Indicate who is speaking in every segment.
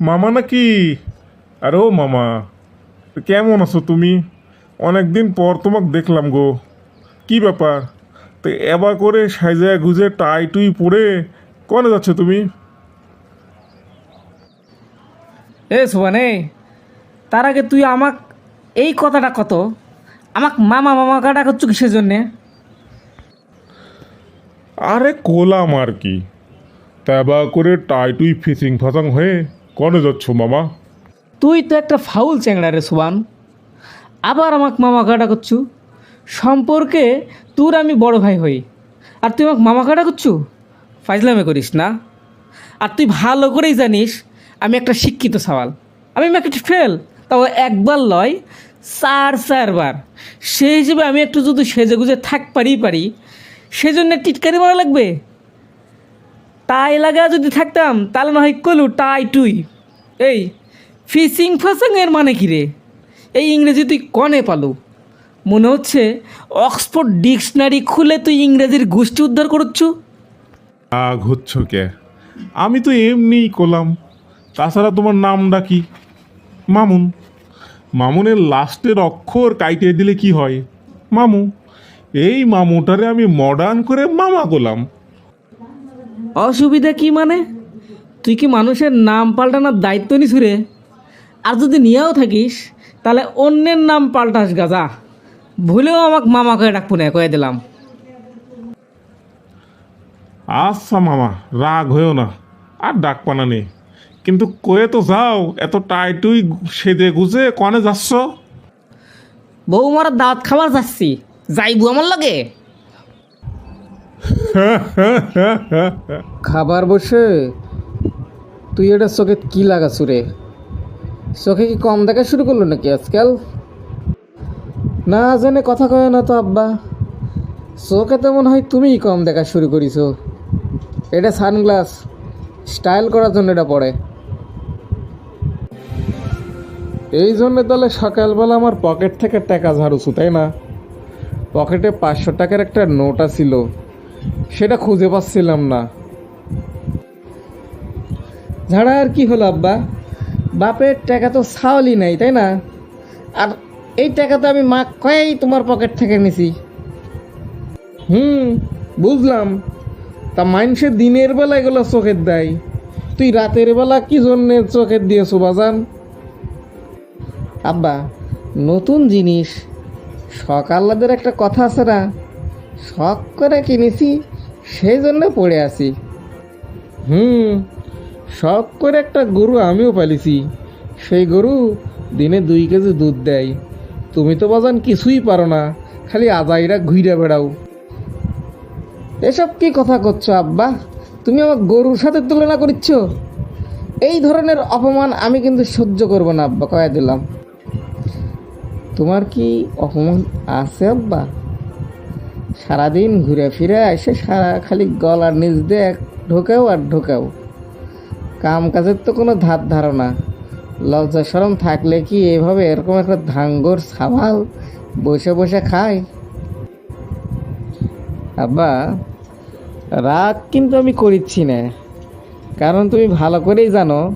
Speaker 1: মামা নাকি? আরে ও মামা কেমন আছো তুমি? অনেকদিন পর তোমাকে দেখলাম গো। কি ব্যাপার? তো এবার করে সাইজা গুজে টাই টুই পরে কনে যাচ্ছ তুমি?
Speaker 2: এ সোবানে তার আগে তুই আমাক এই কথাটা কত? আমাক মামা মামা কাটা করছ কিসের জন্যে?
Speaker 1: আরে কোলাম আর কি। তা এবার করে টাই টুই ফিসিং ফাসাং হয়ে কনে যাচ্ছ, মামা?
Speaker 2: তুই তো একটা ফাউল চ্যাংড়া রে, সোবান। আবার আমাক মামা কাটা করছু। সম্পর্কে তোর আমি বড় ভাই হই। আর তুই আমাকে মামা কাটা করছু? ফাইজলামে করিস না। আর তুই ভালো করেই জানিস, আমি একটা শিক্ষিত সওয়াল। আমি একটা ফেল, তাও একবার লয়, চার চারবার। সেই হিসেবে আমি একটু যদি সেজে গুজে থাক পারি পারি, সেজন্য টিটকারি মারা লাগবে? টাই লাগা যদি থাকতাম তাহলে না হয় কলু টাই টুই এই, ফিসিং ফাসিং এর মানে কি রে? এই ইংরেজি তুই কনে পালু? মনে হচ্ছে অক্সফোর্ড ডিকশনারি খুলে তুই ইংরেজির গোষ্ঠী উদ্ধার করছু
Speaker 1: আগ হচ্ছ কে? আমি তো এমনিই কলাম। তাছাড়া তোমার নাম ডাকি মামুন। মামুনের লাস্টের অক্ষর কাইটে দিলে কি হয়? মামু। এই মামুটারে আমি মডার্ন করে মামা করলাম
Speaker 2: অসুবিধা কি মানে? তুই কি মানুষের নাম পাল্টানোর দায়িত্ব নিস রে? আর যদি নিয়েও থাকিস তাহলে অন্যের নাম পাল্টাস গাজা। ভুলেও আমাকে মামাকে ডাকবো না কয়ে দিলাম।
Speaker 1: আচ্ছা মামা রাগ হয়েও না আর ডাক পানা নেই। কিন্তু কয়ে তো যাও এত টাইটুই সেদে গুজে কনে যাচ্ছ?
Speaker 2: বৌমার দাঁত খাবার যাচ্ছি যাইবু আমার লাগে? খাবার বসে? তুই এটা চোখে কি লাগাছু রে? চোখে কি কম দেখা শুরু করল নাকি আজকাল? না জেনে কথা কয় না তো আব্বা। চোখে তো মনে হয় তুমিই কম দেখা শুরু করিছো। এটা সানগ্লাস, স্টাইল করার জন্য এটা পড়ে।
Speaker 1: এই জন্য তাহলে সকালবেলা আমার পকেট থেকে টাকা ঝাড়ুছু, তাই না?
Speaker 2: পকেটে পাঁচশো টাকার একটা নোট ছিল সেটা খুঁজে পাচ্ছিলাম না। ঝাড়া আর কি হলো আব্বা? বাপের টাকা তো ছাওয়ালি নাই, তাই না? আর এই টাকা তো আমি মা কয়েই তোমার পকেট থেকে নিছি। হুম, বুঝলাম। তা মানুষে দিনের বেলা এগুলো চোখের দেয়। তুই রাতের বেলা কি জন্যে চোখের দিয়েছ বাজান? আব্বা, নতুন জিনিস। সকালাদের একটা কথা আছে না? শখ করে কিনেছি সেই জন্য পড়ে আছি। হুম, শখ করে একটা গরু আমিও পালিছি। সেই গরু দিনে দুই কেজি দুধ দেয়। তুমি তো বাজান কিছুই পারো না, খালি আজাইরা ঘুরে বেড়াও। এসব কি কথা করছ আব্বা? তুমি আমার গরুর সাথে তুলনা করছ এই ধরনের অপমান আমি কিন্তু সহ্য করব না আব্বা, কয়ে দিলাম। তোমার কি অপমান আছে আব্বা? সারাদিন ঘুরে ফিরে এসে সারা খালি গলার নিচ দিয়ে ঢোকাও আর ঢোকাও। কাম কাজের তো কোনো ধার ধারণা। লজ্জা সরম থাকলে কি এভাবে এরকম একটা ধাঙ্গর সাবাল বসে বসে খায়? আব্বা, রাগ কিন্তু আমি করিচ্ছি না। কারণ তুমি ভালো করেই জানো,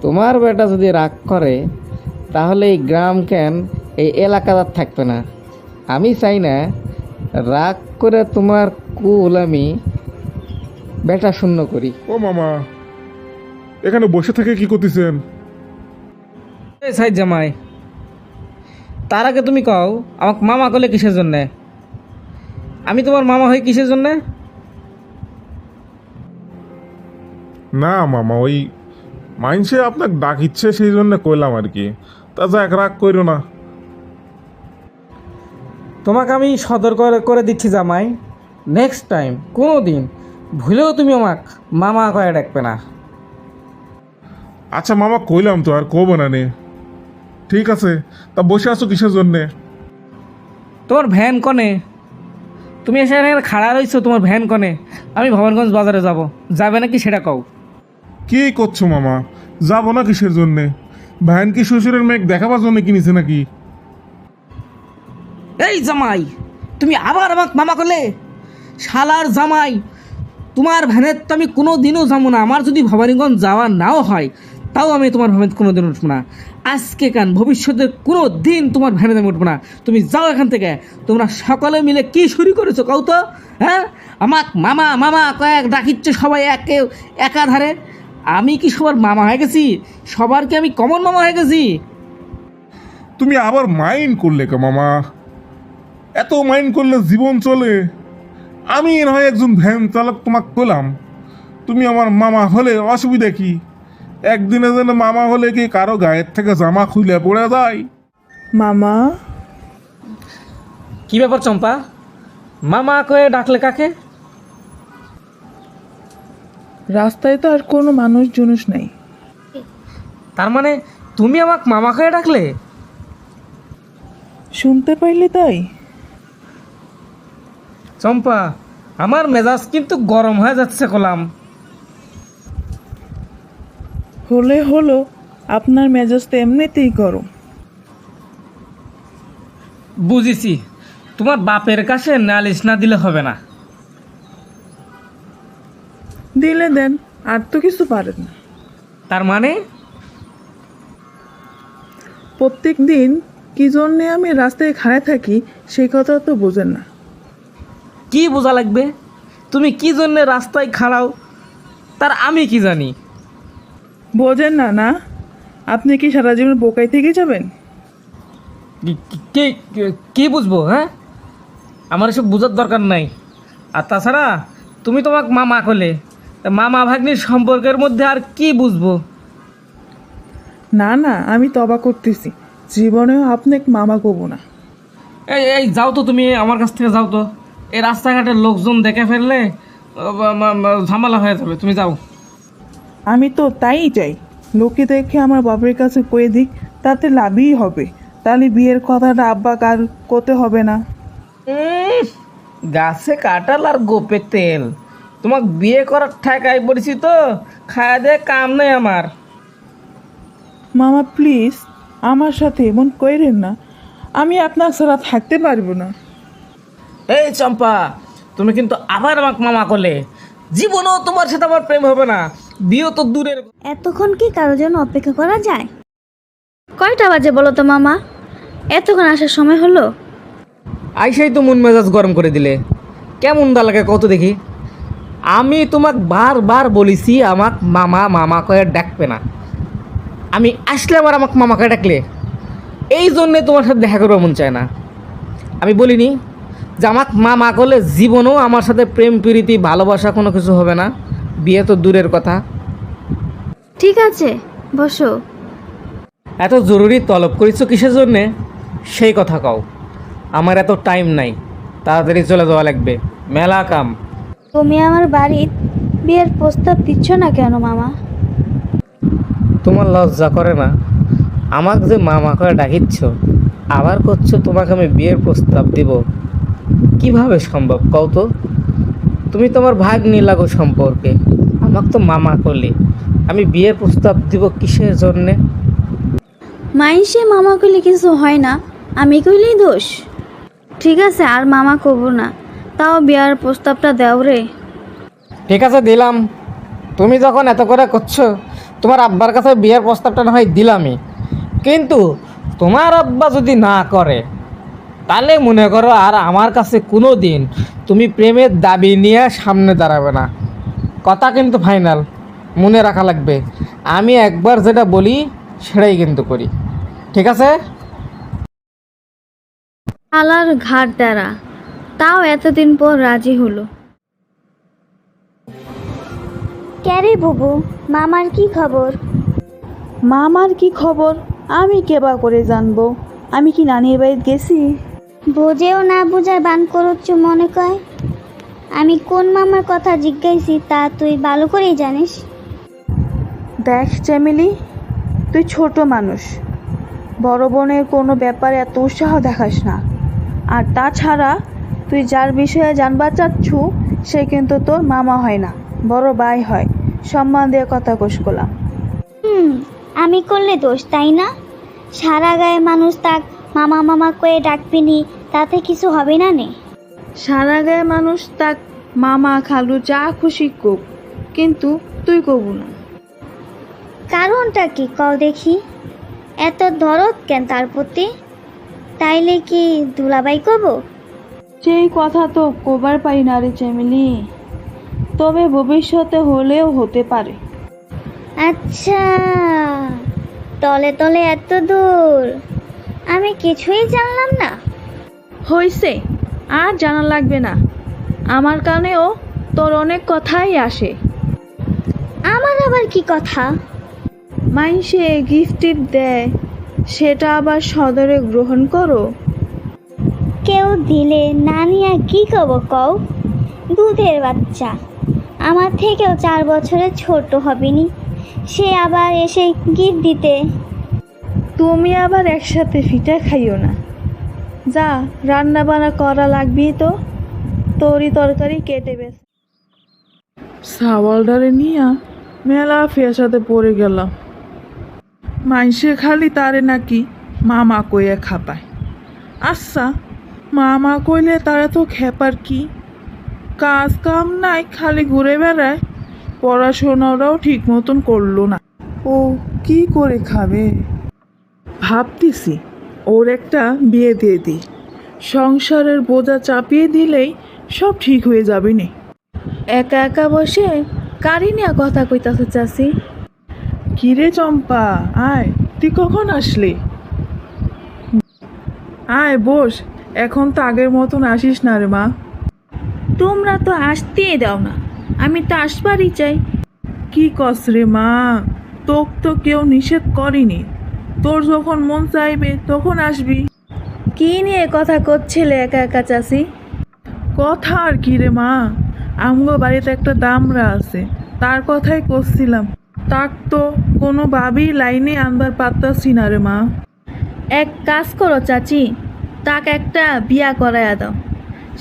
Speaker 2: তোমার বেটা যদি রাগ করে, তাহলে এই গ্রাম কেন, এই এলাকাদার থাকবে না। আমি চাই না রাগ করে তোমার কুল আমি বেটা শূন্য করি।
Speaker 1: ও মামা এখানে বসে থেকে কি করতেছেন?
Speaker 2: সাইড জামাই তার আগে তুমি কও আমাকে মামা করলে কিসের জন্যে? আমি তোমার মামা হই কিসের জন্যে?
Speaker 1: না মামা ওই মাইনসে আপনাকে ডাকিচ্ছে সেই জন্য কইলাম আর কি। তা যাক রাগ কইরো না।
Speaker 2: তোমাকে আমি সতর্ক করে দিচ্ছি জামাই। নেক্সট টাইম কোনো দিন ভুলেও তুমি আমাকে মামা কয়ে ডাকবে না।
Speaker 1: আচ্ছা মামা কইলাম তো আর কব না নে। ঠিক আছে তা বসে আছো কিসের জন্যে?
Speaker 2: তোমার ভ্যান কনে? তুমি এসে এখানে খাড়া রয়েছো তোমার ভ্যান কনে? আমি ভবানগঞ্জ বাজারে যাব। যাবে নাকি সেটা কও?
Speaker 1: কি করছ মামা? যাব না কিসের জন্যে? ভ্যান কি শ্বশুরের মেঘ দেখাবার জন্য কিনেছে নাকি?
Speaker 2: এই জামাই, তুমি আবার আমাকে মামা করলে শালার জামাই, তোমার ভ্যানের তো আমি কোনো দিনও যাব না। আমার যদি ভবানীগঞ্জ যাওয়া নাও হয়, তাও আমি তোমার ভ্যানে কোনো দিন উঠবো না। আজকে কান? ভবিষ্যতে কোনো দিন তোমার ভ্যানে আমি উঠবো না। তুমি যাও এখান থেকে। তোমরা সকলে মিলে কি শুরু করেছ কও তো? হ্যাঁ? আমাক মামা মামা কয়েক ডাকিচ্ছে সবাই একে, একাধারে। আমি কি সবার মামা হয়ে গেছি? সবার কি আমি কমন মামা হয়ে গেছি?
Speaker 1: তুমি আবার মাইন্ড করলে কে মামা? এত মাইন্ড করলে জীবন চলে। আমি না হয় একজন ভ্যান চালক তোমাকে পেলাম তুমি আমার মামা হলে অসুবিধা কি? একদিনে যেন মামা হলে কি কারও গায়ের থেকে জামা খুলে পড়ে যায়?
Speaker 3: মামা?
Speaker 2: কি ব্যাপার চম্পা? মামা কয়ে ডাকলে কাকে?
Speaker 3: রাস্তায় তো আর কোনো মানুষ জুনুস নাই।
Speaker 2: তার মানে তুমি আমাকে মামা কয়ে ডাকলে?
Speaker 3: শুনতে পাইলে তাই?
Speaker 2: চম্পা আমার মেজাজ কিন্তু গরম হয়ে যাচ্ছে কলাম।
Speaker 3: হলে হলো আপনার মেজাজ তো এমনিতেই গরম।
Speaker 2: বুঝেছি তোমার বাপের কাছে নালিশ না দিলে হবে না।
Speaker 3: দিলে দেন আর তো কিছু পারেন না।
Speaker 2: তার মানে?
Speaker 3: প্রত্যেক দিন কি জন্যে আমি রাস্তায় খাড়ায় থাকি সেই কথা তো বোঝেন না।
Speaker 2: কি বোঝা লাগবে? তুমি কি জন্য রাস্তায় খাড়াও? তার আমি কি জানি?
Speaker 3: বোঝেন না না। আপনি কি সারা জীবন বোকাই থেকে যাবেন?
Speaker 2: কি- বুঝব হ্যাঁ? আমার এসব বোঝার দরকার নাই। আর তাছাড়া তুমি তোমাকে মামা তা মামা ভাগ্নির সম্পর্কের মধ্যে আর কি বুঝব?
Speaker 3: না না আমি তবা করতেছি। জীবনেও আপনাকে মামা কব না।
Speaker 2: এই এই যাও তো তুমি আমার কাছ থেকে যাও তো। এই রাস্তাঘাটের লোকজন দেখে ফেললে ঝামেলা হয়ে যাবে। তুমি যাও।
Speaker 3: আমি তো তাই চাই। লোকে দেখে আমার বাপের কাছে কয়ে দিক তাতে লাভই হবে। তাহলে বিয়ের কথাটা আব্বা কার করতে হবে না?
Speaker 2: গাছে কাটাল আর গোপে তেল। তোমাকে বিয়ে করার ঠেকাই পড়েছি তো খাওয়া দিয়ে কাম নেই আমার।
Speaker 3: মামা প্লিজ আমার সাথে এমন কইরেন না। আমি আপনার ছাড়া থাকতে পারব না।
Speaker 2: এই চম্পা তুমি কিন্তু আবার আমাকে মামা করলে। জীবনও তোমার সাথে আমার প্রেম হবে না। বিয়ে তো দূরের
Speaker 4: এতক্ষণ কি কারোর জন্য অপেক্ষা করা যায়? কয়টা বাজে বলো তো মামা? এতক্ষণ আসার সময় হলো?
Speaker 2: আইসাই তো মন মেজাজ গরম করে দিলে। কেমন দা লাগে কত দেখি? আমি তোমাক বারবার বলেছি আমাক মামা মামা কয়ে ডাকবে না। আমি আসলে আবার আমাকে মামাকে ডাকলে। এই জন্যে তোমার সাথে দেখা করব মন চায় না। আমি বলিনি যে মা মা করলে জীবনেও আমার সাথে প্রেম প্রীতি ভালোবাসা কোনো কিছু হবে না। বিয়ে তো দূরের কথা।
Speaker 4: ঠিক আছে বসো।
Speaker 2: এত জরুরি তলব করেছ কিসের জন্যে? সেই কথা কও। আমার এত টাইম নাই। তাড়াতাড়ি চলে যাওয়া লাগবে। মেলা কাম।
Speaker 4: তুমি আমার বাড়ির বিয়ের প্রস্তাব দিচ্ছ না কেন মামা?
Speaker 2: তোমার লজ্জা করে না? আমাকে যে মামা করে ডাকিচ্ছ আবার করছ তোমাকে আমি বিয়ের প্রস্তাব দিব। কীভাবে সম্ভব? কও তো তুমি তোমার ভাগ লাগো সম্পর্কে। আমাকে তো মামা করলে আমি বিয়ের প্রস্তাব দিব কিসের জন্যে?
Speaker 4: মাইসে মামা কইলে কিছু হয় না। আমি কইলেই দোষ। ঠিক আছে আর মামা কব না। তাও বিয়ার প্রস্তাবটা দেও রে।
Speaker 2: ঠিক আছে দিলাম। তুমি যখন এত করে করছ তোমার আব্বার কাছে বিয়ের প্রস্তাবটা না হয় দিলামই। কিন্তু তোমার আব্বা যদি না করে তাহলে মনে করো আর আমার কাছে কোনো দিন তুমি প্রেমের দাবি নিয়ে সামনে দাঁড়াবে না। কথা কিন্তু ফাইনাল মনে রাখা লাগবে। আমি একবার যেটা বলি সেটাই কিন্তু করি। ঠিক আছে?
Speaker 4: আলার ঘাট দ্বারা। তাও এতদিন পর রাজি হলো।
Speaker 5: ক্যারে বুবু? মামার কি খবর?
Speaker 6: মামার কি খবর? আমি কেবা করে জানব? আমি কি নানির বাড়িতে গেছি?
Speaker 5: বোঝেও না বোঝার বান করছ মনে কয়? আমি কোন মামার কথা জিজ্ঞাসি তা তুই ভালো করেই জানিস।
Speaker 6: দেখ চ্যামিলি তুই ছোট মানুষ। বড় বোনের কোনো ব্যাপারে এত উৎসাহ দেখাস না। আর তাছাড়া তুই যার বিষয়ে জানবার চাচ্ছু সে কিন্তু তোর মামা হয় না বড় ভাই হয়। সম্মান দিয়ে কথা কোষ করলাম
Speaker 5: হুম আমি করলে দোষ তাই না? সারা গায়ে মানুষ তাক মামা মামা কয়ে ডাকবিনি তাতে কিছু হবে না নে?
Speaker 6: সারা গায়ে মানুষ তাক মামা খালু যা খুশি কোক কিন্তু তুই কবু না।
Speaker 5: কারণটা কি কও দেখি? এত দরদ কেন তার প্রতি? তাইলে কি দুলাবাই কব
Speaker 6: সেই কথা তো কবার পাই না রে চ্যামিলি তবে ভবিষ্যতে হলেও হতে পারে।
Speaker 5: আচ্ছা তলে তলে এত দূর। আমি কিছুই জানলাম না।
Speaker 6: হয়েছে আর জানা লাগবে না। আমার কানেও তোর অনেক কথাই আসে।
Speaker 5: আমার আবার কি কথা?
Speaker 6: মাইসে গিফট টিপ দেয় সেটা আবার সদরে গ্রহণ করো।
Speaker 5: কেউ দিলে নানিয়া কি কব কও? দুধের বাচ্চা আমার থেকেও চার বছরের ছোট হবেনি। সে আবার এসে গিফট দিতে
Speaker 6: তুমি আবার একসাথে ফিটা খাইও না। যা রান্না বান্না করা লাগবেই তো। তরি তরকারি কেটে বেশ
Speaker 3: সাওয়ালডারে নিয়া মেলা ফেসাতে পড়ে গেলাম। মাইসে খালি তারে নাকি মামা কইয়া খাপায়। আচ্ছা মামা কইলে তারা তো খেপার কি? কাজ কাম নাই, খালি ঘুরে বেড়ায়। পড়াশোনাটাও ঠিক মতন করল না। ও, কি করে খাবে? ভাবতেছি ওর একটা বিয়ে দিয়ে দিই। সংসারের বোঝা চাপিয়ে দিলেই সব ঠিক হয়ে যাবে নে।
Speaker 6: একা একা বসে কারি নিয়ে কথা কইতাছে চাষি
Speaker 3: কিরে চম্পা আয় তুই কখন আসলি? আয় বস এখন তো আগের মতন আসিস না রে মা।
Speaker 6: তোমরা তো আসতেই দাও না আমি তো আসবারই চাই।
Speaker 3: কি কস রে মা তোক তো কেউ নিষেধ করেনি। তোর যখন মন চাইবে তখন আসবি।
Speaker 6: কি নিয়ে কথা করছিলে একা একা চাষি
Speaker 3: কথা আর কি রে মা? আমগো বাড়িতে একটা দামরা আছে তার কথাই করছিলাম। তাক তো কোনো ভাবেই লাইনে আনবার পারতাছি না রে মা।
Speaker 6: এক কাজ করো চাচি তাক একটা বিয়া করাইয়া দাও।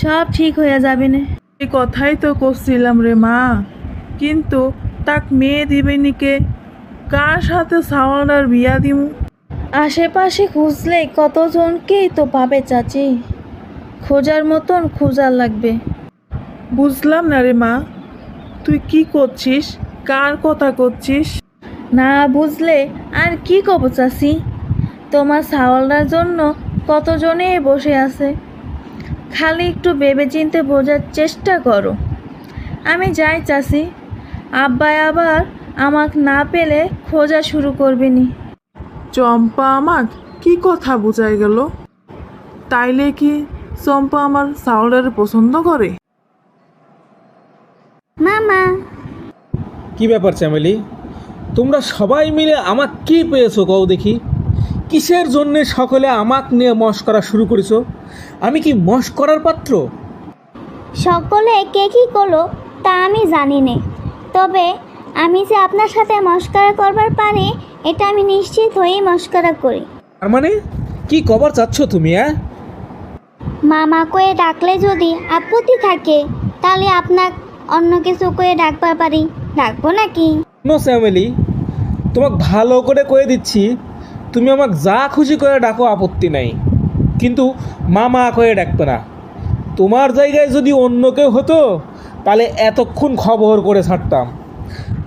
Speaker 6: সব ঠিক হয়ে যাবে না।
Speaker 3: এই কথাই তো করছিলাম রে মা। কিন্তু তাক মেয়ে দিবে নিকে কার সাথে সাওয়ালার বিয়া দিমু?
Speaker 6: আশেপাশে খুঁজলে কতজনকেই তো পাবে চাচি? খোঁজার মতন খোঁজার লাগবে।
Speaker 3: বুঝলাম না রে মা। তুই কি করছিস? কার কথা করছিস?
Speaker 6: না বুঝলে আর কি কব চাচি? তোমার সাওয়ালটার জন্য কতজনে বসে আছে? খালি একটু ভেবে চিনতে বোঝার চেষ্টা করো। আমি যাই চাষি আব্বাই আবার আমাকে না পেলে খোঁজা শুরু করবে নি
Speaker 3: চম্পা আমাক কি কথা বোঝাই গেল? তাইলে কি চম্পা আমার সাওয়ালের পছন্দ করে?
Speaker 5: মামা।
Speaker 2: কি ব্যাপার চ্যামেলি তোমরা সবাই মিলে আমাক কি পেয়েছ কও দেখি? কিসের জন্যে সকলে আমাক নিয়ে মস্করা শুরু করেছ? আমি কি মস্করার পাত্র?
Speaker 5: সকলে কে কি করল তা আমি জানি নে। তবে আমি যে আপনার সাথে মস্করা করবার পারি এটা আমি নিশ্চিত হয়েই মস্করা করি।
Speaker 2: তার মানে? কি কবার চাচ্ছ তুমি হ্যাঁ
Speaker 5: মামা কয়ে ডাকলে যদি আপত্তি থাকে তাহলে আপনার অন্য কিছু কয়ে ডাকবার পারি। ডাকবো নাকি?
Speaker 2: নো চ্যামেলি তোমাকে ভালো করে কয়ে দিচ্ছি তুমি আমাকে যা খুশি করে ডাকো আপত্তি নাই। কিন্তু মামা কয়ে ডাকবে না। তোমার জায়গায় যদি অন্য কেউ হতো তাহলে এতক্ষণ খবর করে ছাড়তাম।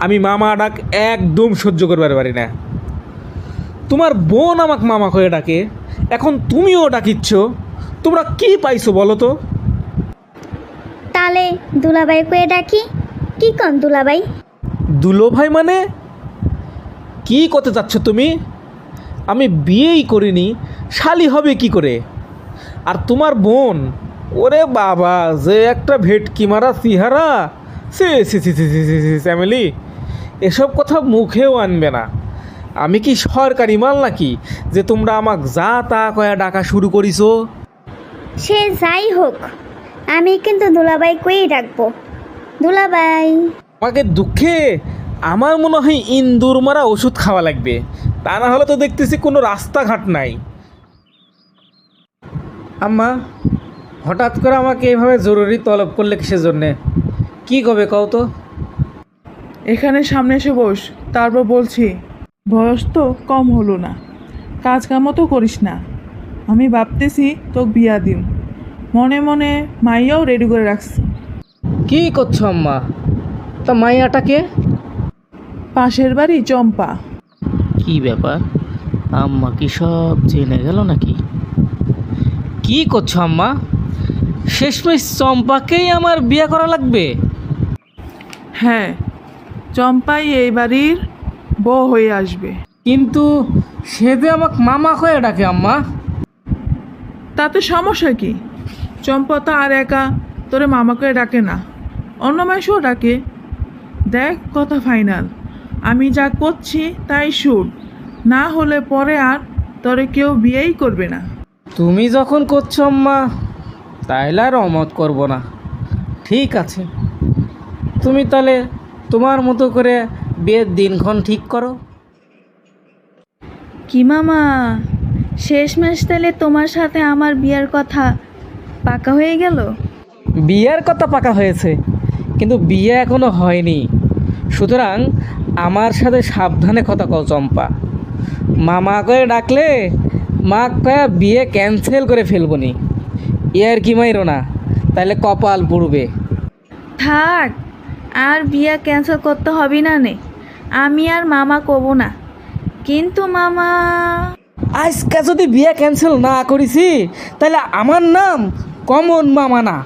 Speaker 2: আমি মামা ডাক একদম সহ্য করবার পারি না। তোমার বোন আমাকে মামা করে ডাকে এখন তুমিও ডাকিচ্ছ তোমরা কি পাইছো বলো তো?
Speaker 5: তাহলে দুলাবাই কয়ে ডাকি কি কন দুলাবাই
Speaker 2: দুলো ভাই মানে? কি করতে চাচ্ছ তুমি? আমি বিয়েই করিনি শালি হবে কি করে? আর তোমার বোন ওরে বাবা যে একটা ভেটকি মারা সিহারা। সে সি সি সি সি সি সি ফ্যামিলি এসব কথা মুখেও আনবে না। আমি কি সরকারি মাল নাকি যে তোমরা আমাকে যা তা কয়া ডাকা শুরু করিছো?
Speaker 5: সে যাই হোক আমি কিন্তু দুলাবাই কই ডাকবো। দুলাবাই
Speaker 2: আমাকে দুঃখে আমার মনে হয় ইন্দুর মারা ওষুধ খাওয়া লাগবে। তা না হলে তো দেখতেছি কোনো রাস্তাঘাট নাই। আম্মা হঠাৎ করে আমাকে এইভাবে জরুরি তলব করলে কিসের জন্যে? কি কবে কও তো?
Speaker 3: এখানে সামনে এসে বস তারপর বলছি বয়স তো কম হলো না কাজ কামও তো করিস না। আমি ভাবতেছি তোকে বিয়া দিন মনে মনে মাইয়াও রেডি করে রাখছি।
Speaker 2: কি করছ আম্মা? তা মাইয়াটাকে
Speaker 3: পাশের বাড়ি চম্পা।
Speaker 2: কি ব্যাপার? আম্মা কি সব জেনে গেল নাকি? কি করছ আম্মা? শেষমেশ চম্পাকেই আমার বিয়ে করা লাগবে?
Speaker 3: হ্যাঁ চম্পাই এই বাড়ির বউ হয়ে আসবে।
Speaker 2: কিন্তু সে যে আমাকে মামা হয়ে ডাকে আম্মা।
Speaker 3: তাতে সমস্যা কি? চম্পা তো আর একা তোরে মামাকে ডাকে না। অন্য মাসেও ডাকে। দেখ কথা ফাইনাল। আমি যা করছি তাই শুট না হলে পরে আর তোরে কেউ বিয়েই করবে না।
Speaker 2: তুমি যখন করছ আম্মা তাইলে আর অমত করব না। ঠিক আছে। তুমি তাহলে তোমার মতো করে বিয়ের দিনক্ষণ ঠিক করো।
Speaker 6: কি মামা? শেষমেশ তাহলে তোমার সাথে আমার বিয়ার কথা পাকা হয়ে গেল?
Speaker 2: বিয়ের কথা পাকা হয়েছে কিন্তু বিয়ে এখনও হয়নি। সুতরাং আমার সাথে সাবধানে কথা কও চম্পা। মামা করে ডাকলে মা কয়া বিয়ে ক্যান্সেল করে ফেলবনি। ইয়ার কি মাইরো না তাহলে কপাল পুড়বে।
Speaker 6: থাক আর বিয়া ক্যান্সেল করতে হবে না নে? আমি আর মামা কব না। কিন্তু মামা।
Speaker 2: আজকে যদি বিয়া ক্যান্সেল না করেছি তাহলে আমার নাম কমন মামা না